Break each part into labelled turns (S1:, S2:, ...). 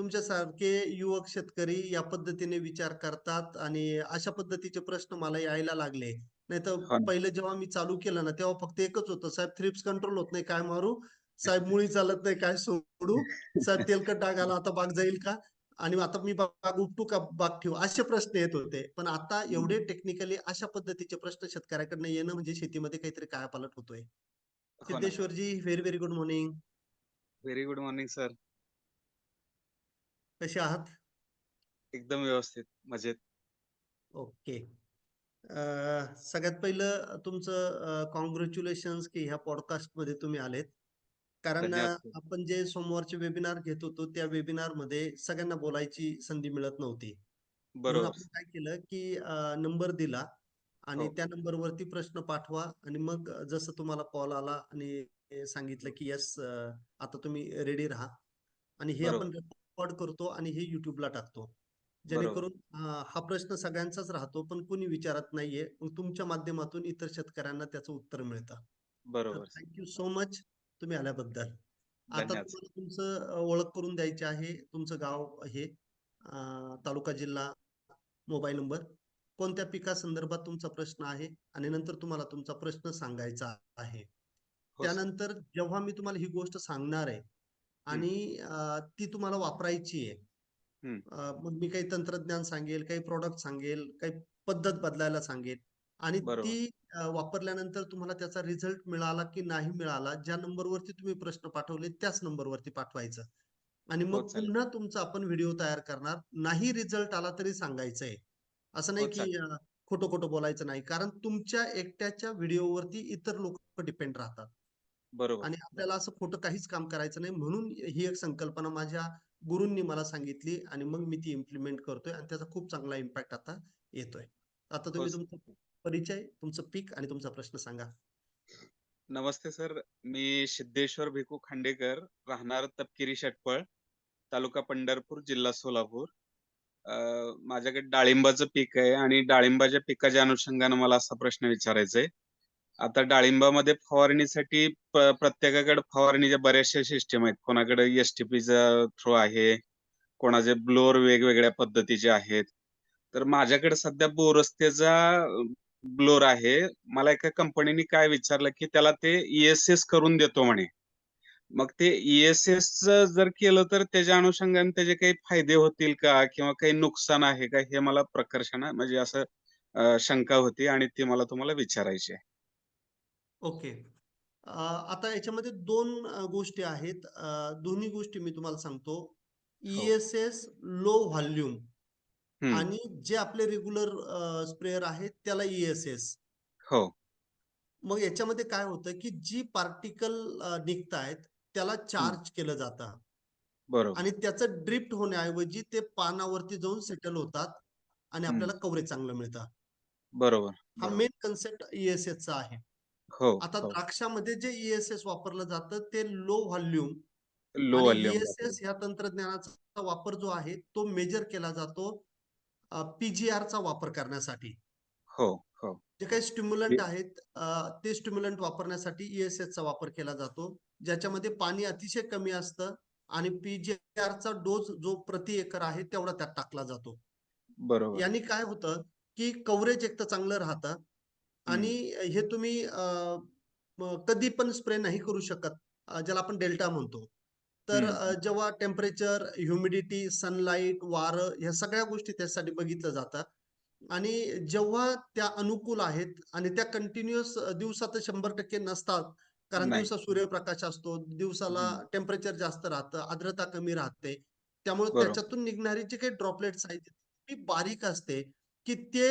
S1: तुमच्यासारखे युवक शेतकरी या पद्धतीने विचार करतात आणि अशा पद्धतीचे प्रश्न मला यायला लागले. नाहीतर
S2: हो ना.
S1: पहिलं जेव्हा मी चालू केलं ना, तेव्हा फक्त एकच होतं, "साहेब थ्रिप्स कंट्रोल होत नाही, काय मारू? साहेब मुळी चालत नाही, काय सोडू? साहेब तेलकट डाग आला, आता बाग जाईल का? आणि आता मी बाग उपटू का बाग ठेवू?" असे प्रश्न येत होते. पण आता एवढे टेक्निकली अशा पद्धतीचे प्रश्न शेतकऱ्याकडनं येणं म्हणजे शेतीमध्ये काहीतरी कायापालट होतोय.
S2: हो.
S1: Siddheshwarji, very, very good morning.
S2: Very good morning sir.
S1: कसे आहात?
S2: एकदम व्यवस्थित, मजेत.
S1: ओके. अ, सगळ्यात पहिलं तुमचं अ, काँग्रॅच्युलेशन्स की ह्या पॉडकास्टमध्ये तुम्ही आलेत. कारण अ,
S2: धन्यवाद सर.
S1: आपण जे सोमवारचे वेबिनार घेत होतो, त्या वेबिनारमध्ये सगळ्यांना बोलायची संधी मिळत नव्हती. म्हणून
S2: बरोबर.
S1: आपण काय केलं, की अ, नंबर दिला आणि
S2: हो.
S1: त्या नंबरवरती प्रश्न पाठवा आणि मग जसं तुम्हाला कॉल आला आणि सांगितलं, की येस आता तुम्ही रेडी राहा आणि हे आपण
S2: बरोबर.
S1: रेकॉर्ड करतो आणि हे YouTubeला टाकतो. जेणेकरून हा प्रश्न सगळ्यांचाच राहतो, पण कोणी विचारत नाहीये. तुमच्या माध्यमातून इतर शेतकऱ्यांना त्याचं उत्तर मिळतं.
S2: बरोबर.
S1: थँक यू सो मच तुम्ही आल्याबद्दल. आता. तुम्हाला तुमचं ओळख करून द्यायची आहे. तुमचं गाव हे तालुका, जिल्हा, मोबाईल नंबर, कोणत्या पिकासंदर्भात तुमचा प्रश्न आहे आणि नंतर तुम्हाला तुमचा प्रश्न सांगायचा आहे.
S2: हो.
S1: त्यानंतर जेव्हा मी तुम्हाला ही गोष्ट सांगणार आहे. आणि ती तुम्हाला वापरायची आहे.
S2: हं.
S1: मग मी काही तंत्रज्ञान सांगेल, काही प्रॉडक्ट सांगेल, काही पद्धत बदलायला सांगेल आणि. ती वापरल्यानंतर तुम्हाला त्याचा रिझल्ट मिळाला की नाही मिळाला, ज्या नंबरवरती तुम्ही प्रश्न पाठवले त्याच नंबरवरती पाठवायचं आणि
S2: हो,
S1: मग
S2: चालेल.
S1: पुन्हा तुमचा आपण व्हिडिओ तयार करणार. नाही रिझल्ट आला तरी सांगायचंय. असं
S2: हो,
S1: नाही की
S2: चालेल.
S1: अ, खोटं-खोटं बोलायचं नाही. कारण तुमच्या एकट्याच्या व्हिडिओवरती इतर लोकं डिपेंड राहतात.
S2: बरोबर.
S1: आणि. आपल्याला असं खोटं काहीच काम करायचं नाही. म्हणून ही एक संकल्पना माझ्या गुरूंनी मला सांगितली आणि मग मी ती इम्प्लिमेंट करतोय आणि त्याचा खूप चांगला इम्पॅक्ट आता येतोय. आता तुम्ही. तुमचा परिचय, तुमचं पीक आणि तुमचा प्रश्न सांगा.
S2: नमस्ते सर. मी सिद्धेश्वर भिकू खांडेकर, राहणार तपकिरी षटपळ, तालुका पंढरपूर, जिल्हा सोलापूर. माझ्याकडे डाळिंबाचं पीक आहे आणि डाळिंबाच्या पिकाच्या अनुषंगाने मला असा प्रश्न विचारायचा आहे. आता डाळिंबामध्ये फवारणीसाठी प्रत्येकाकडे फवारणीच्या बऱ्याचशा सिस्टीम आहेत. कोणाकडे एसटीपीचा थ्रू आहे, कोणाचे ब्लोअर वेगवेगळ्या पद्धतीचे आहेत. तर माझ्याकडे सध्या बोरस्तेचा ब्लोअर आहे. मला एका कंपनीने काय विचारलं, की त्याला ते ईएसएस करून देतो म्हणे. मग ते ईएसएस जर केलं तर त्याच्या अनुषंगाने त्याचे काही फायदे होतील का? किंवा काही नुकसान आहे का? हे मला प्रकर्षाने म्हणजे असं शंका होती आणि ती मला तुम्हाला विचारायची आहे.
S1: ओके. आता याच्यामध्ये 2 अ, गोष्टी आहेत. दोन्ही गोष्टी मी तुम्हाला सांगतो. ESS low volume. आणि जे आपले रेग्युलर स्प्रेअर आहेत त्याला ई-एस-एस.
S2: हो.
S1: मग याच्यामध्ये काय होतं, की जी पार्टिकल अ, निघतायत त्याला. चार्ज केलं जातं
S2: बरोबर.
S1: आणि त्याचं ड्रिफ्ट होण्याऐवजी ते पानावरती जाऊन सेटल होतात आणि. आपल्याला कव्हरेज चांगलं मिळतं.
S2: बरोबर,
S1: हा. मेन कन्सेप्ट ई-एस-एसचा आहे.
S2: हो,
S1: आता
S2: हो.
S1: द्राक्षामध्ये जे ई-एस-एस वापरलं जातं ते लो व्हॉल्यूम
S2: लो
S1: आणि
S2: व्हॉल्यूम
S1: ई-एस-एस ह्या तंत्रज्ञानाचा वापर जो आहे तो मेजर केला जातो अ, पी-जी-आरचा वापर करण्यासाठी.
S2: हो, हो,
S1: जे. काही स्टिम्युलंट
S2: ते
S1: आहेत अ, ते स्टिम्युलंट वापरण्यासाठी ई-एस-एसचा वापर केला जातो. ज्याच्यामध्ये पाणी अतिशय कमी असतं आणि पी-जी-आरचा डोस जो प्रति एकर आहे तेवढा त्यात टाकला जातो.
S2: बरोबर.
S1: याने काय होतं, की कव्हरेज एक तर चांगलं राहतं आणि हे तुम्ही कधी पण स्प्रे नाही करू शकत. ज्याला आपण डेल्टा म्हणतो. तर. जेव्हा टेम्परेचर, ह्युमिडिटी, सनलाईट, वारं ह्या सगळ्या गोष्टी त्याच्यासाठी बघितलं जातात आणि जेव्हा त्या अनुकूल आहेत आणि त्या कंटिन्युअस दिवसात 100% नसतात. कारण. दिवसा सूर्यप्रकाश असतो, दिवसाला. टेम्परेचर जास्त राहतं, आर्द्रता कमी राहते. त्यामुळे. त्याच्यातून निघणारी जी काही ड्रॉपलेट्स आहेत, ती बारीक असते, की ते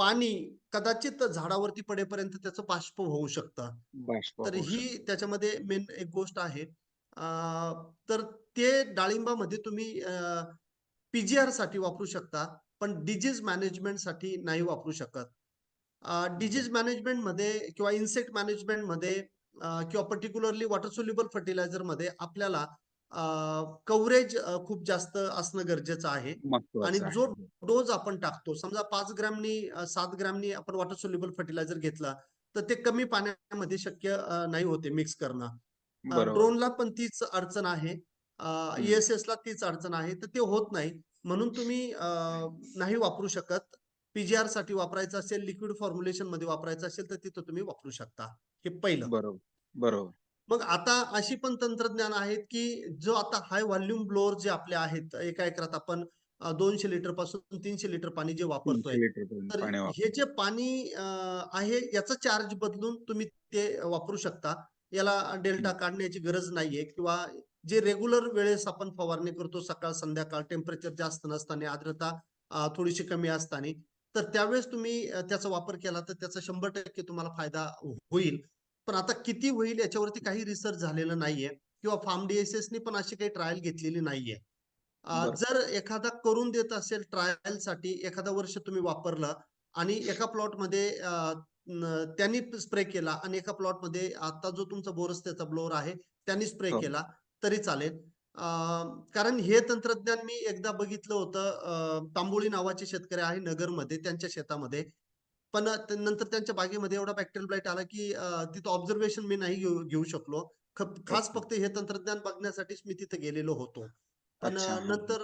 S1: पाणी कदाचित झाडावरती पडेपर्यंत त्याचं बाष्प होऊ शकतं. तर ही. त्याच्यामध्ये मेन एक गोष्ट आहे. तर ते डाळिंबामध्ये तुम्ही अ, पी-जी-आरसाठी वापरू शकता, पण डिसीज मॅनेजमेंटसाठी नाही वापरू शकत. अ,
S2: बरं.
S1: डिसीज मॅनेजमेंटमध्ये किंवा इन्सेक्ट मॅनेजमेंटमध्ये अ, किंवा पार्टिक्युलरली वॉटर सोल्युबल फर्टिलायझरमध्ये आपल्याला अ, कव्हरेज खूप जास्त असणं गरजेचं आहे आणि जो. डोस आपण टाकतो, समजा 5 ग्रॅमनी 7 ग्रॅमनी आपण वॉटर सोल्युबल फर्टिलायझर घेतला, तर ते कमी पाण्यामध्ये शक्य नाही होते मिक्स करणं. ड्रोनला पण तीच अडचण आहे. ESS ला तीच अडचण आहे. तर ते होत नाही. म्हणून तुम्ही नाही वापरू शकत. पी-जी-आरसाठी वापरायचं असेल, लिक्विड फॉर्म्युलेशनमध्ये वापरायचं असेल, तर तिथं तुम्ही वापरू शकता. हे पहिलं.
S2: बरोबर, बरोबर.
S1: मग आता अशी पण तंत्रज्ञान आहेत, की जो आता हाय व्हॉल्यूम ब्लोअर जे आपले आहेत, एका एकरात आपण 200 लिटरपासून 300 लिटर पाणी जे
S2: 300
S1: वापरतोय. तर हे. जे पाणी आहे याचा चार्ज बदलून तुम्ही ते वापरू शकता. याला डेल्टा. काढण्याची गरज नाहीये किंवा जे रेग्युलर वेळेस आपण फवारणी करतो सकाळ, संध्याकाळ टेम्परेचर जास्त नसताना, आर्द्रता थोडीशी कमी असताना. तर त्यावेळेस तुम्ही त्याचा वापर केला तर त्याचा 100% तुम्हाला फायदा होईल. पण आता किती होईल याच्यावरती काही रिसर्च झालेलं नाहीये किंवा फार्म डी-एस-एसनी पण अशी काही ट्रायल घेतलेली नाहीये. जर एखादा करून देत असेल ट्रायलसाठी एखादं वर्ष तुम्ही वापरलं आणि एका प्लॉटमध्ये अ, न त्यांनी स्प्रे केला आणि एका प्लॉटमध्ये आता जो तुमचा बोरस्तेचा ब्लोअर आहे, त्यांनी स्प्रे
S2: हो.
S1: केला तरी चालेल. कारण हे तंत्रज्ञान मी एकदा बघितलं होतं. तांबोळी नावाचे शेतकरी आहे नगरमध्ये त्यांच्या शेतामध्ये. पण नंतर त्यांच्या बागेमध्ये एवढा बॅक्टेरियल ब्लाइट आला, की तिथं ऑब्झर्वेशन मी नाही घेऊ शकलो. खास. फक्त हे तंत्रज्ञान बघण्यासाठीच मी तिथे गेलेलो होतो. पण
S2: हां.
S1: नंतर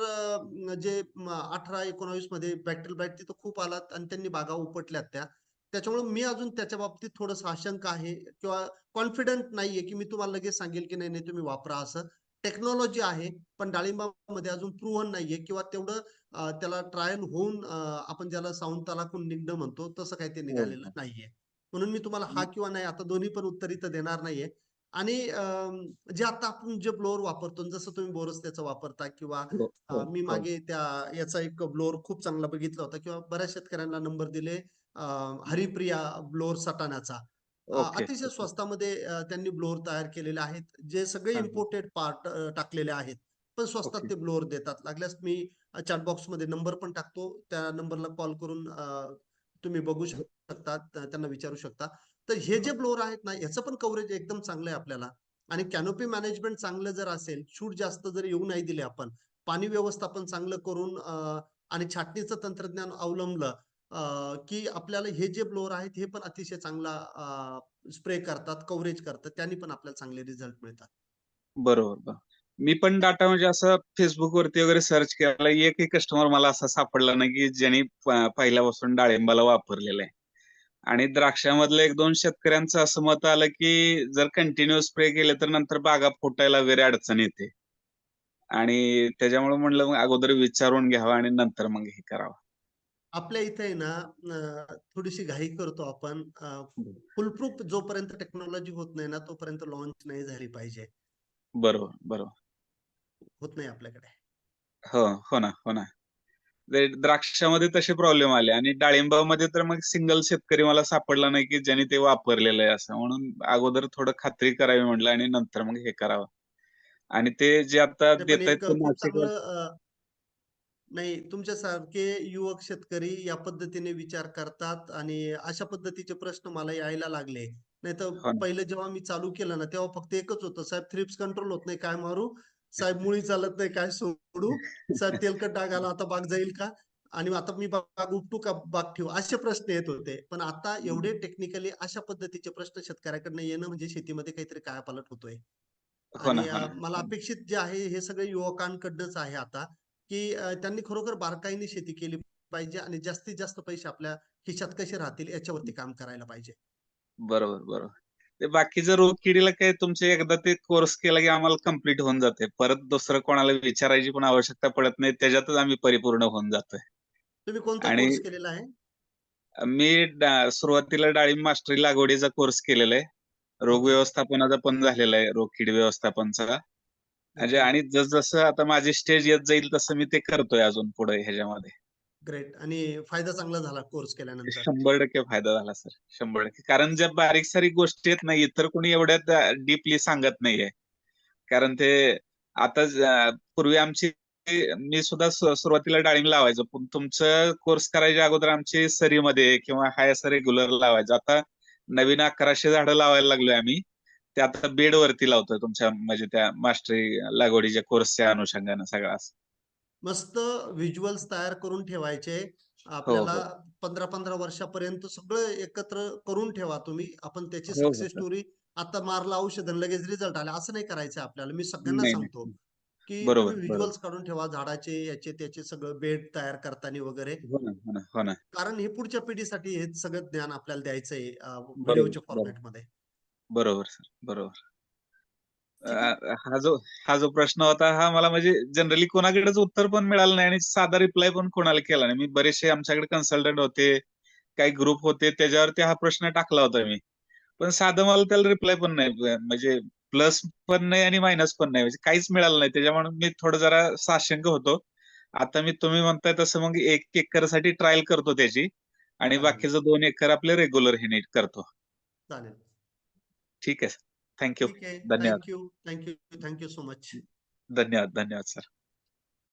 S1: जे 18-19 मध्ये बॅक्टेरियल ब्लाइट तिथं खूप आलात आणि त्यांनी बागा उपटल्यात त्या. त्याच्यामुळे मी अजून त्याच्या बाबतीत थोडंसं आशंक आहे किंवा कॉन्फिडंट नाहीये, की मी तुम्हाला लगेच सांगेल, की नाही, नाही तुम्ही वापरा असं. टेक्नॉलॉजी आहे, पण डाळिंबामध्ये अजून प्रूव्हन नाहीये किंवा तेवढं त्याला ट्रायल होऊन आपण ज्याला सावंतालाखून निघणं म्हणतो, तसं काही ते
S2: हो,
S1: निघालेलं
S2: हो.
S1: नाहीये. म्हणून मी तुम्हाला हा. किंवा नाही आता दोन्ही पण उत्तर इथं देणार नाहीये. आणि जे आता आपण जे ब्लोअर वापरतो जसं तुम्ही बोरस्तेचं वापरता किंवा
S2: हो,
S1: मी. मागे त्या याचा एक ब्लोअर खूप चांगला बघितला होता किंवा बऱ्याच शेतकऱ्यांना नंबर दिले हरिप्रिया ब्लोअर सटाणाचा. अतिशय. स्वस्तामध्ये त्यांनी ब्लोअर तयार केलेले आहेत. जे सगळे. इम्पोर्टेड पार्ट टाकलेले आहेत. पण स्वस्तात. ते ब्लोअर देतात. लागल्यास मी चॅट बॉक्समध्ये नंबर पण टाकतो. त्या नंबरला कॉल करून तुम्ही बघू
S2: हो.
S1: शकता. त्यांना विचारू शकता. तर हे जे. ब्लोअर आहेत ना, याचं पण कव्हरेज एकदम चांगलं आहे आपल्याला. आणि कॅनोपी मॅनेजमेंट चांगलं जर असेल, सूट जास्त जर येऊ नाही दिली आपण, पाणी व्यवस्थापन चांगलं करून आणि छाटणीचं तंत्रज्ञान अवलंबलं की आपल्याला हे जे ब्लोअर आहेत, हे पण अतिशय चांगला स्प्रे करतात, कव्हरेज करतात. त्यांनी पण आपल्याला चांगले रिझल्ट मिळतात.
S2: बरोबर, मी पण डाटा म्हणजे असं Facebookवरती वगैरे सर्च केला. एकही कस्टमर मला असा सापडला नाही, की ज्यांनी पहिल्यापासून डाळिंबाला वापरलेलं आहे. आणि द्राक्षामधलं 1-2 शेतकऱ्यांचं असं मत आलं, की जर कंटिन्यू स्प्रे केले तर नंतर बागा फुटायला वगैरे अडचण येते. आणि त्याच्यामुळे म्हणलं मग अगोदर विचारून घ्यावा आणि नंतर मग हे करावं.
S1: आपल्या इथे आहे ना थोडीशी घाई करतो आपण. फुलप्रूफ जोपर्यंत टेक्नॉलॉजी होत नाही ना, तोपर्यंत लॉन्च नाही झाली पाहिजे.
S2: बरोबर, बरोबर.
S1: होत नाही आपल्याकडे.
S2: हो, हो ना, हो ना. द्राक्षामध्ये तसे प्रॉब्लेम आले आणि डाळिंबामध्ये तर मग सिंगल शेतकरी मला सापडला नाही, की ज्यांनी ते वापरलेलं आहे असं. म्हणून अगोदर थोडं खात्री करावी म्हटलं आणि नंतर मग हे करावं. आणि ते जे आता
S1: नाही पण नाही तुमच्यासारखे युवक शेतकरी या पद्धतीने विचार करतात आणि अशा पद्धतीचे प्रश्न मला यायला लागले. नाहीतर
S2: हो ना.
S1: पहिलं जेव्हा मी चालू केलं ना, तेव्हा फक्त एकच होतं, "साहेब थ्रिप्स कंट्रोल होत नाही, काय मारू? साहेब मुळी चालत नाही, काय सोडू? साहेब तेलकट डाग आला, आता बाग जाईल का? आणि आता मी बाग उपटू का बाग ठेवू?" असे प्रश्न येत होते. पण आता एवढे. टेक्निकली अशा पद्धतीचे प्रश्न शेतकऱ्याकडनं येणं म्हणजे शेतीमध्ये काहीतरी कायापालट होतोय.
S2: हो
S1: आणि
S2: हो.
S1: मला. अपेक्षित जे आहे हे सगळे युवकांकडनंच आहे आता, की त्यांनी खरोखर बारकाईने शेती केली पाहिजे आणि जास्तीत जास्त पैसे आपल्या खिशात कसे राहतील याच्यावरती काम करायला पाहिजे.
S2: बरोबर, बरोबर. ते बाकीचं रोगकिडीला काय तुमचे एकदा ते कोर्स केला, की आम्हाला कंप्लीट होऊन जाते. परत दुसरं कोणाला विचारायची पण आवश्यकता पडत नाही. त्याच्यातच आम्ही परिपूर्ण होऊन जातोय.
S1: तुम्ही कोणता
S2: आणि
S1: कोर्स केलेला आहे?
S2: मी सुरुवातीला डाळिंब मास्टरी लागवडीचा कोर्स केलेला आहे. रोग व्यवस्थापनाचा पण झालेला आहे, रोगकीड व्यवस्थापनाचा. म्हणजे. आणि जसं आता माझी स्टेज येत जाईल तसं मी ते करतोय अजून पुढे ह्याच्यामध्ये.
S1: ग्रेट आणि फायदा चांगला झाला कोर्स केल्यानंतर.
S2: 100% फायदा झाला सर. 100% कारण ज्या बारीक-सारीक गोष्टी आहेत ना, इतर कोणी एवढ्या डीपली सांगत नाहीये. कारण ते आता पूर्वी आमची मी सुद्धा सुरुवातीला डाळिंब लावायचो. पण तुमचं कोर्स करायच्या अगोदर आमची सरीमध्ये किंवा हाय असं रेग्युलर लावायचो. आता नवीन 1100 झाडं लावायला लागलोय आम्ही. ते आता बेडवरती लावतोय तुमच्या म्हणजे त्या मास्टरी लागवडीच्या कोर्सच्या अनुषंगानं सगळं.
S1: मस्त व्हिज्युअल्स तयार करून ठेवायचे.
S2: हो,
S1: आपल्याला
S2: हो.
S1: 15-15 वर्षापर्यंत सगळं एकत्र करून ठेवा तुम्ही. आपण त्याची
S2: हो, हो
S1: सक्सेस
S2: सर.
S1: स्टोरी आता मारलं औषध लगेच रिझल्ट आला असं नाही करायचं आपल्याला. मी सगळ्यांना सांगतो. की. व्हिज्युअल्स काढून ठेवा झाडाचे, याचे त्याचे सगळं बेड तयार करताना वगैरे.
S2: हो हो हो.
S1: कारण हे पुढच्या पिढीसाठी हे सगळं ज्ञान आपल्याला द्यायचंय व्हिडिओच्या. फॉर्मॅटमध्ये.
S2: बरोबर सर, बरोबर. अ,
S1: ठीक आहे.
S2: हा जो हा जो प्रश्न होता हा मला म्हणजे जनरली कोणाकडेच उत्तर पण मिळालं नाही आणि साधा रिप्लाय पण कोणाला केला नाही. मी बरेचसे आमच्याकडे कन्सल्टंट होते, काही ग्रुप होते त्याच्यावरती हा प्रश्न टाकला होता मी. पण साधं मला त्याला रिप्लाय पण नाही म्हणजे प्लस पण नाही आणि मायनस पण नाही म्हणजे काहीच मिळालं नाही. त्याच्यामुळे मी थोडं जरा साशंक होतो. आता मी तुम्ही म्हणताय तसं मग 1 एकरसाठी ट्रायल करतो त्याची आणि
S1: चालेल.
S2: बाकीचं 2 एकर आपले रेग्युलर ह्याने करतो.
S1: चालेल.
S2: ठीक आहे सर. Thank you.
S1: ठीक आहे.
S2: धन्यवाद.
S1: Thank you. Thank you. Thank you so much.
S2: धन्यवाद, धन्यवाद सर.